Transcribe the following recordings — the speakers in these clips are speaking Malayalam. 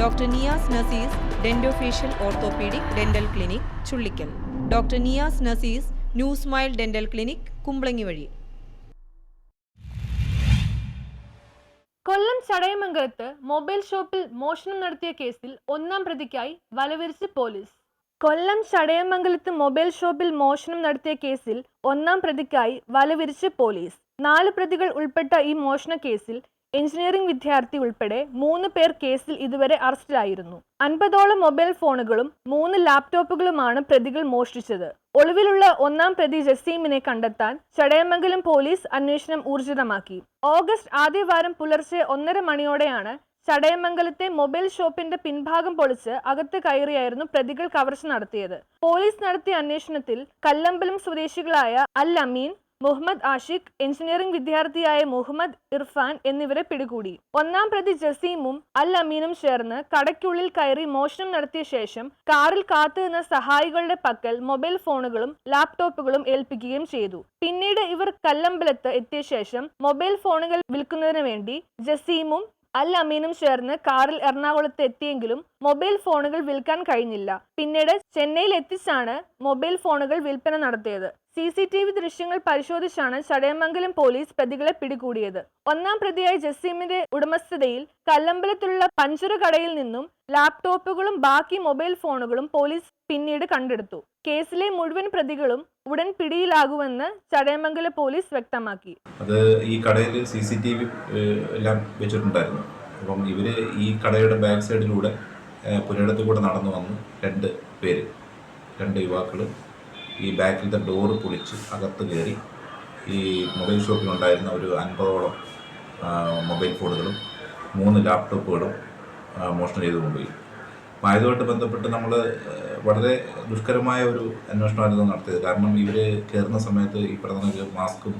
Doctor Niyas Nasees dentofacial orthopaedic dental clinic Chullikkal. Doctor Niyas Nasees new smile dental clinic Kumbalangi വഴി. കൊല്ലം ചടയമംഗലത്ത് മൊബൈൽ ഷോപ്പിൽ മോഷണം നടത്തിയ കേസിൽ ഒന്നാം പ്രതിക്കായി വലവിരിച്ച് പോലീസ്. കൊല്ലം ചടയമംഗലത്ത് മൊബൈൽ ഷോപ്പിൽ മോഷണം നടത്തിയ കേസിൽ ഒന്നാം പ്രതിക്കായി വലവിരിച്ച് പോലീസ്. നാല് പ്രതികൾ ഉൾപ്പെട്ട ഈ മോഷണ കേസിൽ എഞ്ചിനീയറിംഗ് വിദ്യാർത്ഥി ഉൾപ്പെടെ മൂന്ന് പേർ കേസിൽ ഇതുവരെ അറസ്റ്റിലായിരുന്നു. അൻപതോളം മൊബൈൽ ഫോണുകളും മൂന്ന് ലാപ്ടോപ്പുകളുമാണ് പ്രതികൾ മോഷ്ടിച്ചത്. ഒളിവിലുള്ള ഒന്നാം പ്രതി ജസീമിനെ കണ്ടെത്താൻ ചടയമംഗലം പോലീസ് അന്വേഷണം ഊർജിതമാക്കി. ഓഗസ്റ്റ് ആദ്യവാരം പുലർച്ചെ ഒന്നര മണിയോടെയാണ് ചടയമംഗലത്തെ മൊബൈൽ ഷോപ്പിന്റെ പിൻഭാഗം പൊളിച്ച് അകത്ത് കയറിയായിരുന്നു പ്രതികൾ കവർച്ച നടത്തിയത്. പോലീസ് നടത്തിയ അന്വേഷണത്തിൽ കല്ലമ്പലം സ്വദേശികളായ അൽ അമീൻ മുഹമ്മദ് ആഷിഖ് എഞ്ചിനീയറിംഗ് വിദ്യാർത്ഥിയായ മുഹമ്മദ് ഇർഫാൻ എന്നിവരെ പിടികൂടി. ഒന്നാം പ്രതി ജസീമും അൽ അമീനും ചേർന്ന് കടയ്ക്കുള്ളിൽ കയറി മോഷണം നടത്തിയ ശേഷം കാറിൽ കാത്തുനിന്ന സഹായികളുടെ പക്കൽ മൊബൈൽ ഫോണുകളും ലാപ്ടോപ്പുകളും ഏൽപ്പിക്കുകയും ചെയ്തു. പിന്നീട് ഇവർ കല്ലമ്പലത്ത് എത്തിയ ശേഷം മൊബൈൽ ഫോണുകൾ വിൽക്കുന്നതിന് വേണ്ടി ജസീമും അൽ അമീനും ചേർന്ന് കാറിൽ എറണാകുളത്ത് എത്തിയെങ്കിലും മൊബൈൽ ഫോണുകൾ വിൽക്കാൻ കഴിഞ്ഞില്ല. പിന്നീട് ചെന്നൈയിൽ എത്തിച്ചാണ് മൊബൈൽ ഫോണുകൾ വിൽപ്പന നടത്തിയത്. സി സി ടി വി ദൃശ്യങ്ങൾ പരിശോധിച്ചാണ് ചടയമംഗലം പോലീസ് പ്രതികളെ പിടികൂടിയത്. ഒന്നാം പ്രതിയായ ജസീമിന്റെ ഉടമസ്ഥതയിൽ കല്ലമ്പലത്തുള്ള പഞ്ചറ കടയിൽ നിന്നും ലാപ്ടോപ്പുകളും ബാക്കി മൊബൈൽ ഫോണുകളും പോലീസ് പിന്നീട് കണ്ടെടുത്തു. കേസിലെ മുഴുവൻ പ്രതികളും ഉടൻ പിടിയിലാകുമെന്ന് ചടയമംഗല പോലീസ് വ്യക്തമാക്കി. അത് ഈ കടയിൽ സി സി ടി വി എല്ലാം വെച്ചിട്ടുണ്ടായിരുന്നു. അപ്പം ഇവർ ഈ കടയുടെ ബാക്ക് സൈഡിലൂടെ ഏഹ്, പുരയിടത്തിൽ കൂടെ നടന്നു വന്നു രണ്ട് പേര് രണ്ട് യുവാക്കൾ ഈ ബാക്കിലത്തെ ഡോറ് പൊളിച്ച് അകത്ത് കയറി ഈ മൊബൈൽ ഷോപ്പിലുണ്ടായിരുന്ന ഒരു അൻപതോളം മൊബൈൽ ഫോണുകളും മൂന്ന് ലാപ്ടോപ്പുകളും മോഷണം ചെയ്ത് കൊണ്ടുപോയി. അപ്പം അതുമായിട്ട് ബന്ധപ്പെട്ട് നമ്മൾ വളരെ ദുഷ്കരമായ ഒരു അന്വേഷണമായിരുന്നു നടത്തിയത്. കാരണം ഇവർ കയറുന്ന സമയത്ത് ഈ പറഞ്ഞ മാസ്കും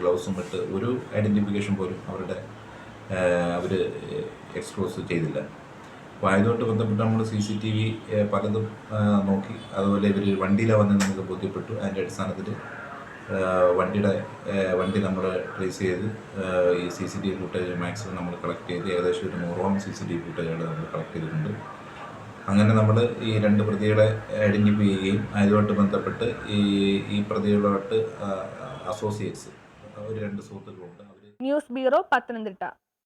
ഗ്ലൗസും ഇട്ട് ഒരു ഐഡന്റിഫിക്കേഷൻ പോലും അവരുടെ അവർ എക്സ്പ്ലോസ് ചെയ്തില്ല. അപ്പോൾ അതുമായിട്ട് ബന്ധപ്പെട്ട് നമ്മൾ സി സി ടി വി പലതും നോക്കി. അതുപോലെ ഇവർ വണ്ടിയിലാണ് വന്ന് നമുക്ക് ബോധ്യപ്പെട്ടു. അതിന്റെ അടിസ്ഥാനത്തിൽ വണ്ടിയുടെ വണ്ടി നമ്മൾ ട്രേസ് ചെയ്ത് ഈ C C T V footage maximum നമ്മൾ കളക്ട് ചെയ്ത് ഏകദേശം ഒരു നൂറോളം സി സി ടി വി ഫുട്ടേജുകൾ നമ്മൾ കളക്ട് ചെയ്തിട്ടുണ്ട്. അങ്ങനെ നമ്മൾ ഈ രണ്ട് പ്രതികളെ ഐഡന്റിഫൈ ചെയ്യുകയും അതുമായിട്ട് ബന്ധപ്പെട്ട് ഈ ഈ പ്രതികളുമായിട്ട് അസോസിയേറ്റ്സ് ഒരു രണ്ട് സുഹൃത്തുക്കളുണ്ട്. News bureau Pathanamthitta.